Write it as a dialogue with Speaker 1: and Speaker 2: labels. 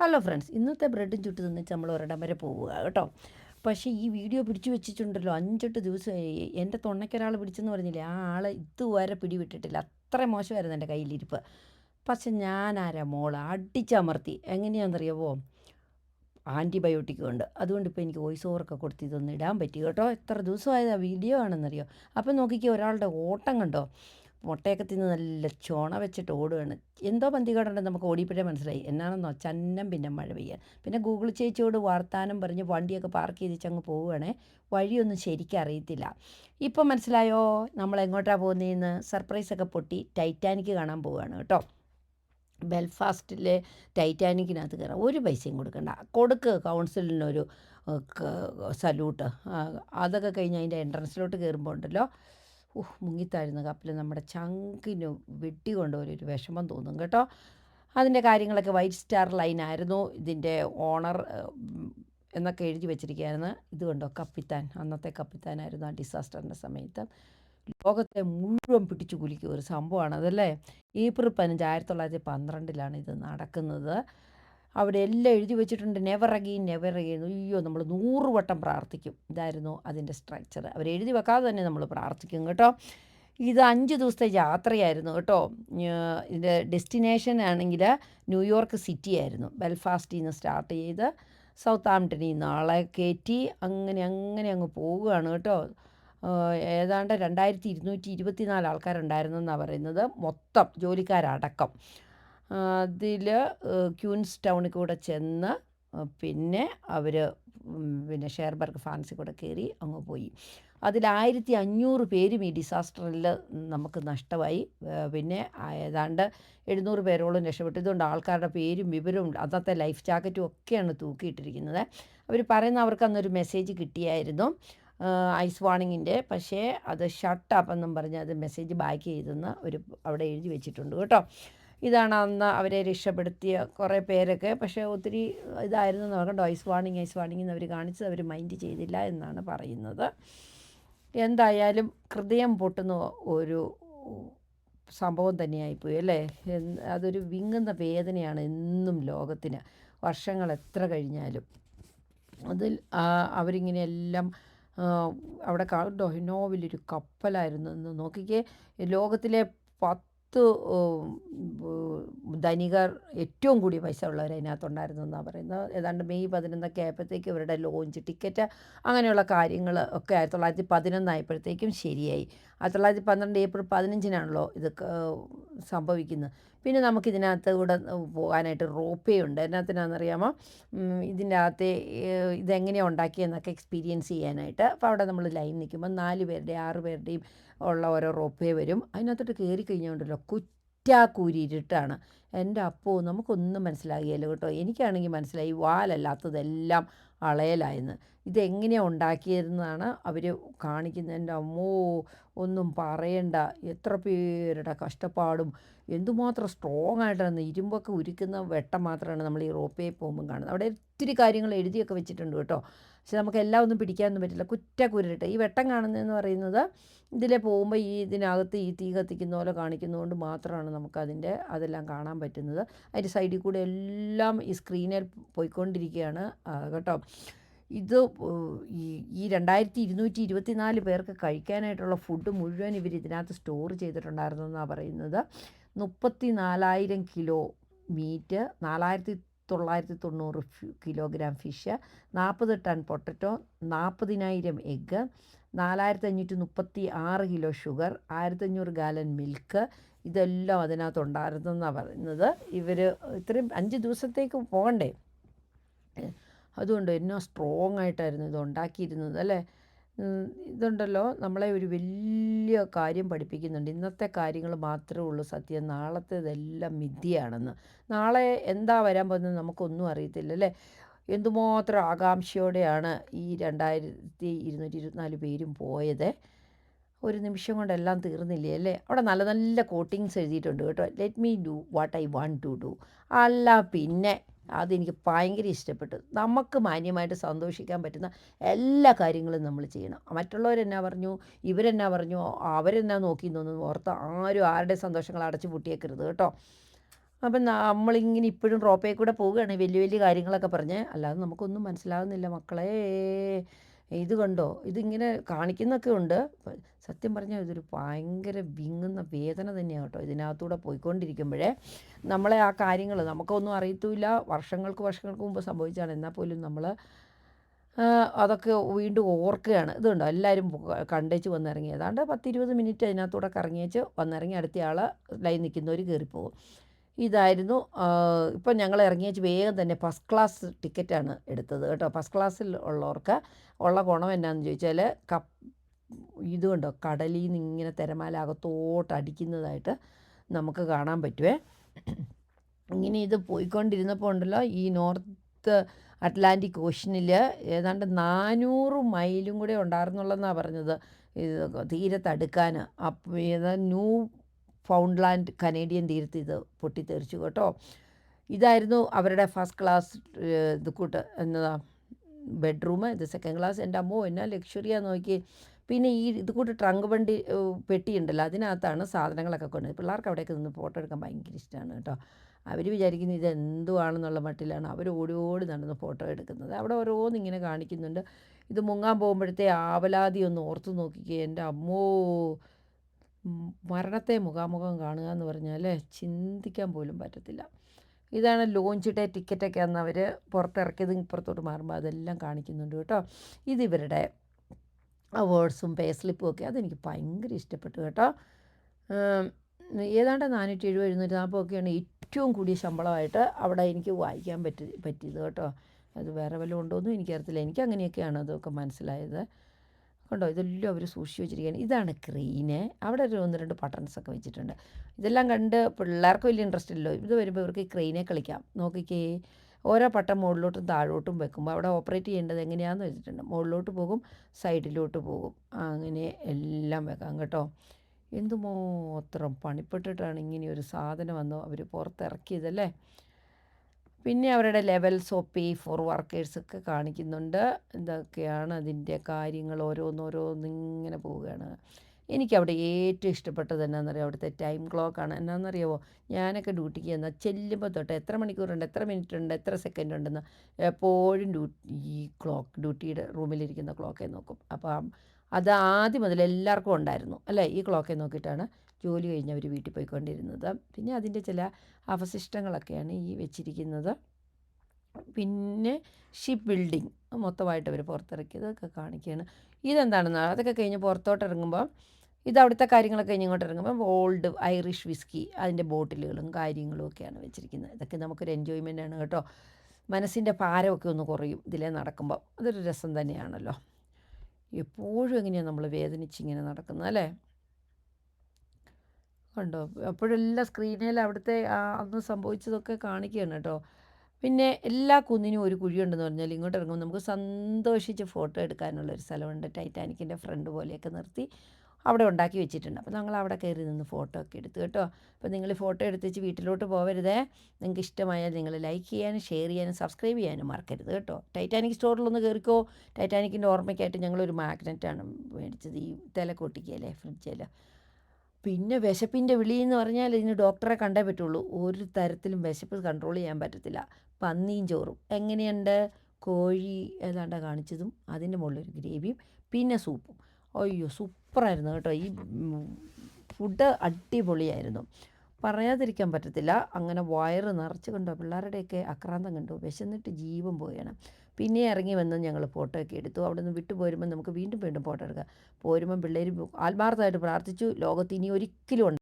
Speaker 1: Hello friends ഇന്നത്തെ ബ്രെഡും ചുട്ട് തിന്നിച്ച് നമ്മൾ ഒരിടം വരെ പോവുക കേട്ടോ. പക്ഷേ ഈ വീഡിയോ പിടിച്ചു വെച്ചിട്ടുണ്ടല്ലോ അഞ്ചെട്ട് ദിവസം എന്റെ തൊണ്ണയ്ക്കൊരാൾ പിടിച്ചെന്ന് പറഞ്ഞില്ലേ ആ ആളെ ഇതുവരെ പിടിവിട്ടിട്ടില്ല. അത്ര മോശമായിരുന്നു എന്റെ കയ്യിലിരിപ്പ്. പക്ഷെ ഞാനാരാ മോൾ? അടിച്ചമർത്തി. എങ്ങനെയാണെന്നറിയാവോ? ആന്റിബയോട്ടിക് ഉണ്ട്. അതുകൊണ്ട് ഇപ്പോൾ എനിക്ക് വോയിസ് ഓവറൊക്കെ കൊടുത്ത് ഇതൊന്നും ഇടാൻ പറ്റി കേട്ടോ. എത്ര ദിവസമായത് ആ വീഡിയോ ആണെന്നറിയോ? അപ്പം നോക്കിക്കോ ഒരാളുടെ ഓട്ടം കണ്ടോ? മുട്ടയൊക്കെ തിന്ന് നല്ല ചോണ വെച്ചിട്ട് ഓടുകയാണ് എന്തോ പന്തികേടുണ്ടെന്ന് നമുക്ക് ഓടിപ്പോഴേ മനസ്സിലായി. എന്നാണെന്നോ ചന്നം പിന്നെ മഴ പെയ്യാൻ. പിന്നെ ഗൂഗിൾ ചേച്ചിയോട് വാർത്താനം പറഞ്ഞ് വണ്ടിയൊക്കെ പാർക്ക് ചെയ്തിച്ച് അങ്ങ് പോവുകയാണേ. വഴിയൊന്നും ശരിക്കും അറിയത്തില്ല. ഇപ്പം മനസ്സിലായോ? നമ്മൾ എങ്ങോട്ടാണ് പോകുന്നതെന്ന് സർപ്രൈസൊക്കെ പൊട്ടി ടൈറ്റാനിക്ക് കാണാൻ പോവുകയാണ് കേട്ടോ. ബെൽഫാസ്റ്റിലെ ടൈറ്റാനിക്കിനകത്ത് കയറാം. ഒരു പൈസയും കൊടുക്കണ്ട. കൊടുക്ക് കൗൺസിലിനൊരു സല്യൂട്ട്. അതൊക്കെ കഴിഞ്ഞ് അതിന്റെ എൻട്രൻസിലോട്ട് കയറുമ്പോൾ ഉണ്ടല്ലോ. ഉഹ് മുങ്ങിത്താഴുന്ന കപ്പൽ നമ്മുടെ ചങ്കിന് വെട്ടി കൊണ്ടുപോലെ ഒരു വിഷമം തോന്നും കേട്ടോ. അതിന്റെ കാര്യങ്ങളൊക്കെ വൈറ്റ് സ്റ്റാർ ലൈൻ ആയിരുന്നു. ഇതിന്റെ ഓണർ എന്നൊക്കെ എഴുതി വെച്ചിരിക്കുകയായിരുന്നു. ഇതുകൊണ്ടോ കണ്ടോ കപ്പിത്താൻ അന്നത്തെ കപ്പിത്താനായിരുന്നു ആ ഡിസാസ്റ്ററിന്റെ സമയത്ത്. ലോകത്തെ മുഴുവൻ പിടിച്ചു കുലിക്കുക ഒരു സംഭവമാണ് അതല്ലേ? ഏപ്രിൽ പതിനഞ്ച് ആയിരത്തി തൊള്ളായിരത്തി പന്ത്രണ്ടിലാണ് ഇത് നടക്കുന്നത്. അവിടെ എല്ലാം എഴുതി വെച്ചിട്ടുണ്ട്. നെവർ അഗെയിൻ നെവർ അഗെയിൻ അയ്യോ നമ്മൾ നൂറ് വട്ടം പ്രാർത്ഥിക്കും. ഇതായിരുന്നു അതിന്റെ സ്ട്രക്ചർ അവർ എഴുതി വെക്കാതെ തന്നെ നമ്മൾ പ്രാർത്ഥിക്കും കേട്ടോ. ഇത് അഞ്ച് ദിവസത്തെ യാത്രയായിരുന്നു കേട്ടോ. ഇതിന്റെ ഡെസ്റ്റിനേഷൻ ആണെങ്കിൽ ന്യൂയോർക്ക് സിറ്റി ആയിരുന്നു. ബെൽഫാസ്റ്റിൽ നിന്ന് സ്റ്റാർട്ട് ചെയ്ത് സൗത്ത് ആംപ്ടണിൽ നിന്ന് ആളെ കയറ്റി അങ്ങനെ അങ്ങനെ അങ്ങ് പോവുകയാണ് കേട്ടോ. ഏതാണ്ട് രണ്ടായിരത്തി ഇരുന്നൂറ്റി ഇരുപത്തിനാല് ആൾക്കാരുണ്ടായിരുന്നെന്നാണ് പറയുന്നത്. മൊത്തം ജോലിക്കാരടക്കം. അതിൽ ക്യൂൻസ് ടൗണിൽ കൂടെ ചെന്ന് പിന്നെ അവർ പിന്നെ ഷെയർബർഗ് ഫാൻസി കൂടെ കയറി അങ്ങ് പോയി. അതിൽ ആയിരത്തി അഞ്ഞൂറ് പേരും ഈ ഡിസാസ്റ്ററിൽ നമുക്ക് നഷ്ടമായി. പിന്നെ ഏതാണ്ട് എഴുന്നൂറ് പേരോളം രക്ഷപ്പെട്ടു. ഇതുകൊണ്ട് ആൾക്കാരുടെ പേരും വിവരവും അന്നത്തെ ലൈഫ് ജാക്കറ്റും ഒക്കെയാണ് തൂക്കിയിട്ടിരിക്കുന്നത്. അവർ പറയുന്ന അവർക്ക് അന്നൊരു മെസ്സേജ് കിട്ടിയായിരുന്നു. ഐസ് വാണിങ്ങിന്റെ. പക്ഷേ അത് ഷട്ട് അപ്പ് എന്നും പറഞ്ഞ് അത് മെസ്സേജ് ബാക്ക് ചെയ്തെന്ന് ഒരു അവിടെ എഴുതി വെച്ചിട്ടുണ്ട് കേട്ടോ. ഇതാണ് അന്ന് അവരെ രക്ഷപ്പെടുത്തിയ കുറേ പേരൊക്കെ. പക്ഷേ ഒത്തിരി ഇതായിരുന്നു എന്ന് പറഞ്ഞാൽ ഐസ് വാണിങ് ഐസ് വാണിങ് എന്ന് അവർ കാണിച്ചത് അവർ മൈൻഡ് ചെയ്തില്ല എന്നാണ് പറയുന്നത്. എന്തായാലും ഹൃദയം പൊട്ടുന്ന ഒരു സംഭവം തന്നെയായിപ്പോയി അല്ലേ? അതൊരു വിങ്ങുന്ന വേദനയാണ് എന്നും ലോകത്തിന്. വർഷങ്ങൾ എത്ര കഴിഞ്ഞാലും. അതിൽ അവരിങ്ങനെ എല്ലാം അവിടെ ഡൊഹിനോവിലൊരു കപ്പലായിരുന്നു എന്ന് നോക്കിക്കേ. ലോകത്തിലെ പത്ത് ധനികർ ഏറ്റവും കൂടി പൈസ ഉള്ളവർ അതിനകത്തുണ്ടായിരുന്നു എന്നാണ് പറയുന്നത്. ഏതാണ്ട് മെയ് പതിനൊന്നൊക്കെ ആയപ്പോഴത്തേക്കും ഇവരുടെ ലോഞ്ച് ടിക്കറ്റ് അങ്ങനെയുള്ള കാര്യങ്ങൾ ഒക്കെ ആയിരത്തി തൊള്ളായിരത്തി പതിനൊന്നായപ്പോഴത്തേക്കും ശരിയായി. ആയിരത്തി തൊള്ളായിരത്തി പന്ത്രണ്ട് ഏപ്രിൽ പതിനഞ്ചിനാണല്ലോ ഇത് സംഭവിക്കുന്നത്. പിന്നെ നമുക്കിതിനകത്ത് കൂടെ പോകാനായിട്ട് റോപ്പേ ഉണ്ട്. അതിനകത്തിനാണെന്നറിയാമോ? ഇതിന്റെ അകത്തെ ഇതെങ്ങനെയാണ് ഉണ്ടാക്കിയെന്നൊക്കെ എക്സ്പീരിയൻസ് ചെയ്യാനായിട്ട്. അപ്പോൾ അവിടെ നമ്മൾ ലൈൻ നിൽക്കുമ്പോൾ നാല് പേരുടെയും ആറ് പേരുടെയും ഉള്ള ഓരോ റോപ്പേ വരും. അതിനകത്തോട്ട് കയറി കഴിഞ്ഞുകൊണ്ടല്ലോ കുറ്റാക്കൂരി ഇരുട്ടാണ്. എന്റെ അപ്പോ നമുക്കൊന്നും മനസ്സിലാകിയല്ലോ കേട്ടോ. എനിക്കാണെങ്കിൽ മനസ്സിലായി വാലല്ലാത്തതെല്ലാം അളയലായെന്ന്. ഇതെങ്ങനെയാണ് ഉണ്ടാക്കിയതെന്നാണ് അവർ കാണിക്കുന്നത്. എന്റെ അമ്മോ ഒന്നും പറയണ്ട. എത്ര പേരുടെ കഷ്ടപ്പാടും. എന്തുമാത്രം സ്ട്രോങ് ആയിട്ടാണ്. ഇരുമ്പൊക്കെ ഉരുക്കുന്ന വെട്ടം മാത്രമാണ് നമ്മൾ ഈ റോപ്പേ പോകുമ്പോൾ കാണുന്നത്. അവിടെ ഒത്തിരി കാര്യങ്ങൾ എഴുതിയൊക്കെ വെച്ചിട്ടുണ്ട് കേട്ടോ. പക്ഷെ നമുക്ക് എല്ലാം ഒന്നും പിടിക്കാനൊന്നും പറ്റില്ല. കുറ്റ കുറ്റക്കുരുട്ട് ഈ വെട്ടം കാണുന്നതെന്ന് പറയുന്നത് ഇതിലെ പോകുമ്പോൾ ഈ ഇതിനകത്ത് ഈ തീ കത്തിക്കുന്ന പോലെ കാണിക്കുന്നതുകൊണ്ട് മാത്രമാണ് നമുക്കതിന്റെ അതെല്ലാം കാണാൻ പറ്റുന്നത്. അതിന്റെ സൈഡിൽ കൂടെ എല്ലാം ഈ സ്ക്രീനിൽ പോയിക്കൊണ്ടിരിക്കുകയാണ് കേട്ടോ. ഇത് ഈ ഈ രണ്ടായിരത്തി ഇരുന്നൂറ്റി ഇരുപത്തി നാല് പേർക്ക് കഴിക്കാനായിട്ടുള്ള ഫുഡ് മുഴുവൻ ഇവർ ഇതിനകത്ത് സ്റ്റോർ ചെയ്തിട്ടുണ്ടായിരുന്നു എന്നാണ് പറയുന്നത്. മുപ്പത്തി നാലായിരം കിലോ മീറ്റ് നാലായിരത്തി തൊള്ളായിരത്തി തൊണ്ണൂറ് കിലോഗ്രാം ഫിഷ് നാൽപ്പത് ടൺ പൊട്ടറ്റോ നാൽപ്പതിനായിരം എഗ്ഗ് നാലായിരത്തി അഞ്ഞൂറ്റി മുപ്പത്തി ആറ് കിലോ ഷുഗർ ആയിരത്തഞ്ഞൂറ് ഗാലൻ മിൽക്ക് ഇതെല്ലാം അതിനകത്തുണ്ടായിരുന്നെന്നാണ് പറയുന്നത്. ഇവർ ഇത്രയും അഞ്ച് ദിവസത്തേക്ക് പോകണ്ടേ? അതുകൊണ്ട് എന്നോ സ്ട്രോങ് ആയിട്ടായിരുന്നു ഇത് ഉണ്ടാക്കിയിരുന്നത് അല്ലേ? ഇതുണ്ടല്ലോ നമ്മളെ ഒരു വലിയ കാര്യം പഠിപ്പിക്കുന്നുണ്ട്. ഇന്നത്തെ കാര്യങ്ങൾ മാത്രമേ ഉള്ളൂ സത്യം. നാളത്തേതെല്ലാം മിഥ്യയാണെന്ന്. നാളെ എന്താ വരാൻ പോകുന്നത് നമുക്കൊന്നും അറിയത്തില്ല അല്ലേ? എന്തുമാത്രം ആകാംക്ഷയോടെയാണ് ഈ രണ്ടായിരത്തി ഇരുന്നൂറ്റി ഇരുപത്തിനാല് പേരും പോയത്. ഒരു നിമിഷം കൊണ്ടെല്ലാം തീർന്നില്ലേ അല്ലേ? അവിടെ നല്ല നല്ല കോട്ടിങ്സ് എഴുതിയിട്ടുണ്ട് കേട്ടോ. Let me do what I want to do അല്ല പിന്നെ അതെനിക്ക് ഭയങ്കര ഇഷ്ടപ്പെട്ടു. നമുക്ക് മാന്യമായിട്ട് സന്തോഷിക്കാൻ പറ്റുന്ന എല്ലാ കാര്യങ്ങളും നമ്മൾ ചെയ്യണം. മറ്റുള്ളവരെന്നാ പറഞ്ഞു? ഇവരെന്നാ പറഞ്ഞു? അവരെന്നാ നോക്കി എന്നൊന്നും ഓർത്ത് ആരും ആരുടെ സന്തോഷങ്ങൾ അടച്ചു പൂട്ടിയേക്കരുത് കേട്ടോ. അപ്പം നമ്മളിങ്ങനെ ഇപ്പോഴും റോപ്പേ കൂടെ പോവുകയാണ്. വലിയ വലിയ കാര്യങ്ങളൊക്കെ പറഞ്ഞ്. അല്ലാതെ നമുക്കൊന്നും മനസ്സിലാകുന്നില്ല മക്കളെ. ഇത് കണ്ടോ? ഇതിങ്ങനെ കാണിക്കുന്നൊക്കെ ഉണ്ട്. സത്യം പറഞ്ഞാൽ ഇതൊരു ഭയങ്കര വിങ്ങുന്ന വേദന തന്നെയാണ് കേട്ടോ. ഇതിനകത്തൂടെ പോയിക്കൊണ്ടിരിക്കുമ്പോഴേ നമ്മളെ ആ കാര്യങ്ങൾ നമുക്കൊന്നും അറിയത്തുമില്ല വർഷങ്ങൾക്ക് വർഷങ്ങൾക്ക് മുമ്പ് സംഭവിച്ചാണ് എന്നാൽ പോലും നമ്മൾ അതൊക്കെ വീണ്ടും ഓർക്കുകയാണ്. ഇതുണ്ടോ എല്ലാവരും കണ്ടേച്ച് വന്നിറങ്ങി. ഏതാണ്ട് പത്തിരുപത് മിനിറ്റ് അതിനകത്തൂടെ കറങ്ങിയേച്ച് വന്നിറങ്ങി അടുത്ത ആൾ ലൈൻ നിൽക്കുന്നവർ കയറിപ്പോകും. ഇതായിരുന്നു. ഇപ്പം ഞങ്ങൾ ഇറങ്ങിയേച്ച് വേഗം തന്നെ ഫസ്റ്റ് ക്ലാസ് ടിക്കറ്റാണ് എടുത്തത് കേട്ടോ. ഫസ്റ്റ് ക്ലാസ്സിൽ ഉള്ളവർക്ക് ഉള്ള ഗുണം എന്നാന്ന് ചോദിച്ചാൽ കപ്പ് ഇതുകൊണ്ടോ കണ്ടോ? കടലിൽ നിന്ന് ഇങ്ങനെ തിരമാല അകത്തോട്ട് അടിക്കുന്നതായിട്ട് നമുക്ക് കാണാൻ പറ്റുമേ ഇങ്ങനെ ഇത് പോയിക്കൊണ്ടിരുന്നപ്പോൾ ഉണ്ടല്ലോ ഈ നോർത്ത് അറ്റ്ലാന്റിക് ഓഷനിൽ ഏതാണ്ട് നാനൂറ് മൈലും കൂടെ ഉണ്ടായിരുന്നുള്ളതെന്നാണ് പറഞ്ഞത്. ഇത് തീരത്തടുക്കാൻ അപ്പം ഏതാ ന്യൂ ഫൗണ്ട്ലാൻഡ് കനേഡിയൻ തീരത്ത് ഇത് പൊട്ടിത്തെറിച്ചു കേട്ടോ. ഇതായിരുന്നു അവരുടെ ഫസ്റ്റ് ക്ലാസ് ഇത് കൂട്ട് എന്നതാ ബെഡ്റൂം ഇത് സെക്കൻഡ് ക്ലാസ് എന്റെ അമ്മോ എന്നാ ലക്ഷറിയാ നോക്കി. പിന്നെ ഈ ഇത് കൂട്ട് ട്രങ്ക് വണ്ടി പെട്ടിയുണ്ടല്ലോ അതിനകത്താണ് സാധനങ്ങളൊക്കെ കൊണ്ട് പിള്ളേർക്ക് അവിടെയൊക്കെ നിന്ന് ഫോട്ടോ എടുക്കാൻ ഭയങ്കര ഇഷ്ടമാണ് കേട്ടോ. അവർ വിചാരിക്കുന്നത് ഇത് എന്തുവാണെന്നുള്ള മട്ടിലാണ് അവർ ഓടി ഓടി നടന്ന് ഫോട്ടോ എടുക്കുന്നത്. അവിടെ ഓരോന്ന് ഇങ്ങനെ കാണിക്കുന്നുണ്ട്. ഇത് മുങ്ങാൻ പോകുമ്പോഴത്തെ ആവലാതി ഒന്ന് ഓർത്ത് നോക്കിക്കേ. എന്റെ അമ്മോ മരണത്തെ മുഖാമുഖം കാണുക എന്ന് പറഞ്ഞാൽ ചിന്തിക്കാൻ പോലും പറ്റത്തില്ല. ഇതാണ് ലോഞ്ച് ഡേ ടിക്കറ്റൊക്കെ അന്ന് അവർ പുറത്തിറക്കിയത് ഇപ്പുറത്തോട്ട് മാറുമ്പോൾ അതെല്ലാം കാണിക്കുന്നുണ്ട് കേട്ടോ. ഇത് ഇവരുടെ അവാർഡ്സും പേ സ്ലിപ്പും ഒക്കെ അതെനിക്ക് ഭയങ്കര ഇഷ്ടപ്പെട്ടു കേട്ടോ. ഏതാണ്ട് നാനൂറ്റി എഴുപത് എഴുന്നൂറ്റി നാൽപ്പതൊക്കെയാണ് ഏറ്റവും കൂടിയ ശമ്പളമായിട്ട് അവിടെ എനിക്ക് വായിക്കാൻ പറ്റി പറ്റിയത് കേട്ടോ. അത് വേറെ വല്ലതും ഉണ്ടോയെന്നും എനിക്കറിയത്തില്ല. എനിക്ക് അങ്ങനെയൊക്കെയാണ് അതൊക്കെ മനസ്സിലായത്. കണ്ടോ? ഇതെല്ലാം അവർ സൂക്ഷിച്ച് വെച്ചിരിക്കുകയാണ്. ഇതാണ് ക്രെയിന് അവിടെ ഒരു ഒന്ന് രണ്ട് ബട്ടൺസ് ഒക്കെ വെച്ചിട്ടുണ്ട്. ഇതെല്ലാം കണ്ട് പിള്ളേർക്ക് വലിയ ഇൻട്രസ്റ്റ് ഇല്ലല്ലോ. ഇത് വരുമ്പോൾ ഇവർക്ക് ഈ ക്രെയിനെ കളിക്കാം. നോക്കിക്കേ. ഓരോ പട്ടം മുകളിലോട്ടും താഴോട്ടും വെക്കുമ്പോൾ അവിടെ ഓപ്പറേറ്റ് ചെയ്യേണ്ടത് എങ്ങനെയാണെന്ന് വെച്ചിട്ടുണ്ട്. മുകളിലോട്ട് പോകും സൈഡിലോട്ട് പോകും. അങ്ങനെ എല്ലാം വെക്കാം കേട്ടോ. എന്തുമാത്രം പണിപ്പെട്ടിട്ടാണ് ഇങ്ങനെ ഒരു സാധനം വന്നോ അവർ പുറത്തിറക്കിയതല്ലേ? പിന്നെ അവരുടെ ലെവൽസ് ഓഫ് പേ ഫോർ വർക്കേഴ്സൊക്കെ കാണിക്കുന്നുണ്ട്. ഇതൊക്കെയാണ് അതിന്റെ കാര്യങ്ങൾ ഓരോന്നോരോന്നിങ്ങനെ പോവുകയാണ്. എനിക്കവിടെ ഏറ്റവും ഇഷ്ടപ്പെട്ടത് എന്നാണെന്നറിയാം അവിടുത്തെ ടൈം ക്ലോക്കാണ്. എന്നാണെന്നറിയാമോ ഞാനൊക്കെ ഡ്യൂട്ടിക്ക് ചെന്നാൽ ചെല്ലുമ്പോൾ തൊട്ട് എത്ര മണിക്കൂറുണ്ട് എത്ര മിനിറ്റ് ഉണ്ട് എത്ര സെക്കൻഡ് ഉണ്ടെന്ന് എപ്പോഴും ഡ്യൂട്ടി ഈ ക്ലോക്ക് ഡ്യൂട്ടിയുടെ റൂമിലിരിക്കുന്ന ക്ലോക്കെ നോക്കും. അപ്പം അത് ആദ്യം മുതൽ എല്ലാവർക്കും ഉണ്ടായിരുന്നു അല്ലേ? ഈ ക്ലോക്കെ നോക്കിയിട്ടാണ് ജോലി കഴിഞ്ഞ് അവർ വീട്ടിൽ പോയിക്കൊണ്ടിരുന്നത്. പിന്നെ അതിന്റെ ചില അവശിഷ്ടങ്ങളൊക്കെയാണ് ഈ വെച്ചിരിക്കുന്നത്. പിന്നെ ഷിപ്പ് ബിൽഡിംഗ് മൊത്തമായിട്ട് അവർ പുറത്തിറക്കിയതൊക്കെ കാണിക്കുകയാണ്. ഇതെന്താണെന്ന് അതൊക്കെ കഴിഞ്ഞ് പുറത്തോട്ട് ഇറങ്ങുമ്പോൾ ഇത് അവിടുത്തെ കാര്യങ്ങളൊക്കെ കഴിഞ്ഞ് ഇങ്ങോട്ട് ഇറങ്ങുമ്പോൾ ഓൾഡ് ഐറിഷ് വിസ്കി അതിന്റെ ബോട്ടിലുകളും കാര്യങ്ങളും ഒക്കെയാണ് വെച്ചിരിക്കുന്നത്. ഇതൊക്കെ നമുക്കൊരു എൻജോയ്മെന്റ് ആണ് കേട്ടോ. മനസ്സിന്റെ ഭാരമൊക്കെ ഒന്ന് കുറയും ഇതിലേ നടക്കുമ്പോൾ അതൊരു രസം തന്നെയാണല്ലോ. എപ്പോഴും എങ്ങനെയാണ് നമ്മൾ വേദനിച്ചിങ്ങനെ നടക്കുന്നത് അല്ലേ? കണ്ടോ? അപ്പോഴെല്ലാം സ്ക്രീനിൽ അവിടുത്തെ അന്ന് സംഭവിച്ചതൊക്കെ കാണിക്കുകയാണ് കേട്ടോ. പിന്നെ എല്ലാ കുന്നിനും ഒരു കുഴിയുണ്ടെന്ന് പറഞ്ഞാൽ ഇങ്ങോട്ട് ഇറങ്ങുമ്പോൾ നമുക്ക് സന്തോഷിച്ച് ഫോട്ടോ എടുക്കാനുള്ള ഒരു സ്ഥലമുണ്ട്. ടൈറ്റാനിക്കിന്റെ ഫ്രണ്ട് പോലെയൊക്കെ നിർത്തി അവിടെ ഉണ്ടാക്കി വെച്ചിട്ടുണ്ട്. അപ്പോൾ ഞങ്ങൾ അവിടെ കയറി നിന്ന് ഫോട്ടോ ഒക്കെ എടുത്തു കേട്ടോ. അപ്പോൾ നിങ്ങൾ ഫോട്ടോ എടുത്തിച്ച് വീട്ടിലോട്ട് പോകരുതേ നിങ്ങൾക്ക് ഇഷ്ടമായാൽ നിങ്ങൾ ലൈക്ക് ചെയ്യാനും ഷെയർ ചെയ്യാനും സബ്സ്ക്രൈബ് ചെയ്യാനും മറക്കരുത് കേട്ടോ. ടൈറ്റാനിക് സ്റ്റോറിലൊന്ന് കയറിക്കോ. ടൈറ്റാനിക്കിന്റെ ഓർമ്മയ്ക്കായിട്ട് ഞങ്ങളൊരു മാഗ്നറ്റാണ് മേടിച്ചത്. ഈ തലക്കൊട്ടിക്കല്ലേ ഫ്രിഡ്ജിൽ പിന്നെ വിശപ്പിന്റെ വിളി എന്ന് പറഞ്ഞാൽ ഇതിന് ഡോക്ടറെ കണ്ടേ പറ്റുള്ളൂ. ഒരു തരത്തിലും വിശപ്പ് കൺട്രോൾ ചെയ്യാൻ പറ്റത്തില്ല. പന്നിയും ചോറും. എങ്ങനെയുണ്ട്? കോഴി ഏതാണ്ട് കാണിച്ചതും അതിന്റെ ഒരു ഗ്രേവിയും പിന്നെ സൂപ്പും. അയ്യോ സൂപ്പറായിരുന്നു കേട്ടോ. ഈ ഫുഡ് അടിപൊളിയായിരുന്നു. പറയാതിരിക്കാൻ പറ്റത്തില്ല. അങ്ങനെ വയറ് നിറച്ച് കണ്ടോ? പിള്ളേരുടെയൊക്കെ അക്രാന്തം കണ്ടു? വിശന്നിട്ട് ജീവൻ പോവുകയാണ്. പിന്നെ ഇറങ്ങി വന്ന് ഞങ്ങൾ ഫോട്ടോ ഒക്കെ എടുത്തു. അവിടെ നിന്ന് വിട്ടു പോരുമ്പോൾ നമുക്ക് വീണ്ടും വീണ്ടും ഫോട്ടോ എടുക്കാം. പോരുമ്പം പിള്ളേർ ആത്മാർത്ഥമായിട്ട് പ്രാർത്ഥിച്ചു. ലോകത്ത് ഇനി ഒരിക്കലും